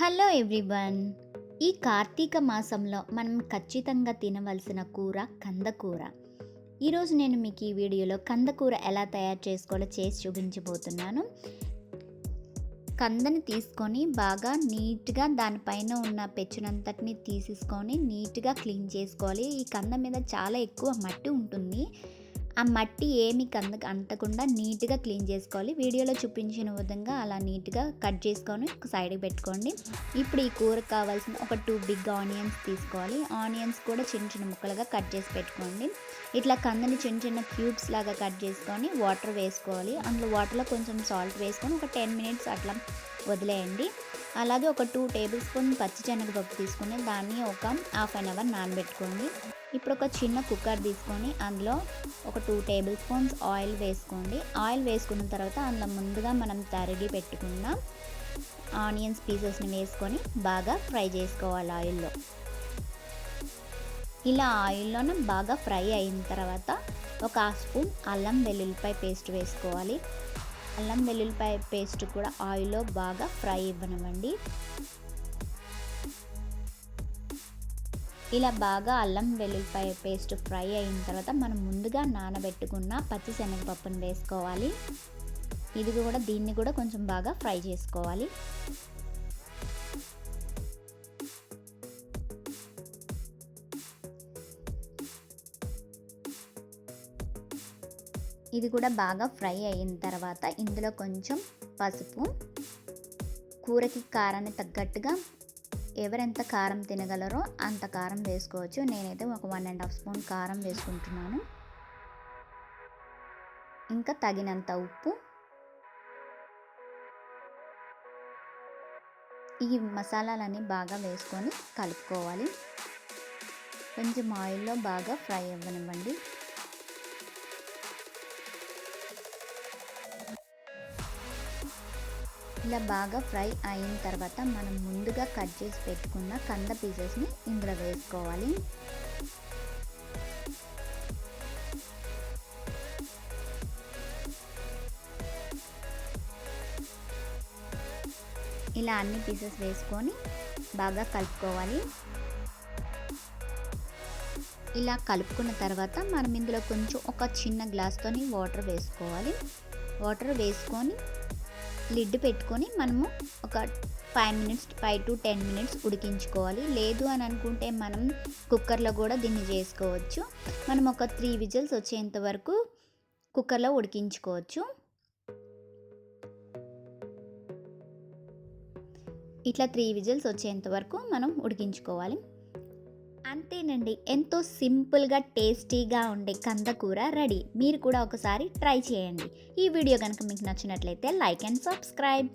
Hello everyone. ఈ కార్తీక మాసంలో మనం ఖచ్చితంగా తినవలసిన కూర కందకూర. ఈరోజు నేను మీకు ఈ వీడియోలో కందకూర ఎలా తయారు చేసుకోవాలో చేసి చూపించబోతున్నాను. కందని తీసుకొని బాగా నీట్గా దానిపైన ఉన్న పెచ్చునంతటిని తీసేసుకొని నీట్గా క్లీన్ చేసుకోవాలి. ఈ కంద మీద చాలా ఎక్కువ మట్టి ఉంటుంది. ఆ మట్టి ఏమి కందకు అంటకుండా నీట్గా క్లీన్ చేసుకోవాలి. వీడియోలో చూపించిన విధంగా అలా నీట్గా కట్ చేసుకొని సైడ్కి పెట్టుకోండి. ఇప్పుడు ఈ కూరకు కావాల్సిన ఒక టూ బిగ్ ఆనియన్స్ తీసుకోవాలి. ఆనియన్స్ కూడా చిన్న చిన్న ముక్కలుగా కట్ చేసి పెట్టుకోండి. ఇట్లా కందని చిన్న చిన్న క్యూబ్స్ లాగా కట్ చేసుకొని వాటర్ వేసుకోవాలి. అందులో వాటర్లో కొంచెం సాల్ట్ వేసుకొని ఒక టెన్ మినిట్స్ అట్లా వదిలేయండి. అలాగే ఒక టూ టేబుల్ స్పూన్ పచ్చి శనగపప్పు తీసుకొని దాన్ని ఒక హాఫ్ అన్ అవర్ నానబెట్టుకోండి. ఇప్పుడు ఒక చిన్న కుక్కర్ తీసుకొని అందులో ఒక టూ టేబుల్ స్పూన్స్ ఆయిల్ వేసుకోండి. ఆయిల్ వేసుకున్న తర్వాత అందులో ముందుగా మనం తరిగి పెట్టుకున్న ఆనియన్స్ పీసెస్ని వేసుకొని బాగా ఫ్రై చేసుకోవాలి ఆయిల్లో. ఇలా ఆయిల్లోనే బాగా ఫ్రై అయిన తర్వాత ఒక హాఫ్ స్పూన్ అల్లం వెల్లుల్లిపాయ పేస్ట్ వేసుకోవాలి. అల్లం వెల్లుల్లిపాయ పేస్ట్ కూడా ఆయిల్లో బాగా ఫ్రై ఇవ్వనివ్వండి. ఇలా బాగా అల్లం వెల్లుల్లిపాయ పేస్ట్ ఫ్రై అయిన తర్వాత మనం ముందుగా నానబెట్టుకున్న పచ్చి శనగపప్పును వేసుకోవాలి. ఇది కూడా దీన్ని కూడా కొంచెం బాగా ఫ్రై చేసుకోవాలి. ఇది కూడా బాగా ఫ్రై అయిన తర్వాత ఇందులో కొంచెం పసుపు కూరకి కారాన్ని తగ్గట్టుగా ఎవరెంత కారం తినగలరో అంత కారం వేసుకోవచ్చు. నేనైతే ఒక వన్ అండ్ హాఫ్ స్పూన్ కారం వేసుకుంటున్నాను. ఇంకా తగినంత ఉప్పు. ఈ మసాలాలన్నీ బాగా వేసుకొని కలుపుకోవాలి. కొంచెం ఆయిల్లో బాగా ఫ్రై అవ్వనివ్వండి. ఇలా బాగా ఫ్రై అయిన తర్వాత మనం ముందుగా కట్ చేసి పెట్టుకున్న కంద పీసెస్ని ఇందులో వేసుకోవాలి. ఇలా అన్ని పీసెస్ వేసుకొని బాగా కలుపుకోవాలి. ఇలా కలుపుకున్న తర్వాత మనం ఇందులో కొంచెం ఒక చిన్న గ్లాస్తోని వాటర్ వేసుకోవాలి. వాటర్ వేసుకొని లిడ్ పెట్టుకొని మనము ఒక five minutes five to ten minutes ఉడికించుకోవాలి. లేదు అని అనుకుంటే మనం కుక్కర్లో కూడా దీన్ని చేసుకోవచ్చు. మనం ఒక త్రీ విజిల్స్ వచ్చేంత వరకు కుక్కర్లో ఉడికించుకోవచ్చు. ఇట్లా త్రీ విజిల్స్ వచ్చేంత వరకు మనం ఉడికించుకోవాలి. అంతేనండి. ఎంతో సింపుల్గా టేస్టీగా ఉండే కందకూర రెడీ. మీరు కూడా ఒకసారి ట్రై చేయండి. ఈ వీడియో కనుక మీకు నచ్చినట్లయితే లైక్ అండ్ సబ్స్క్రైబ్.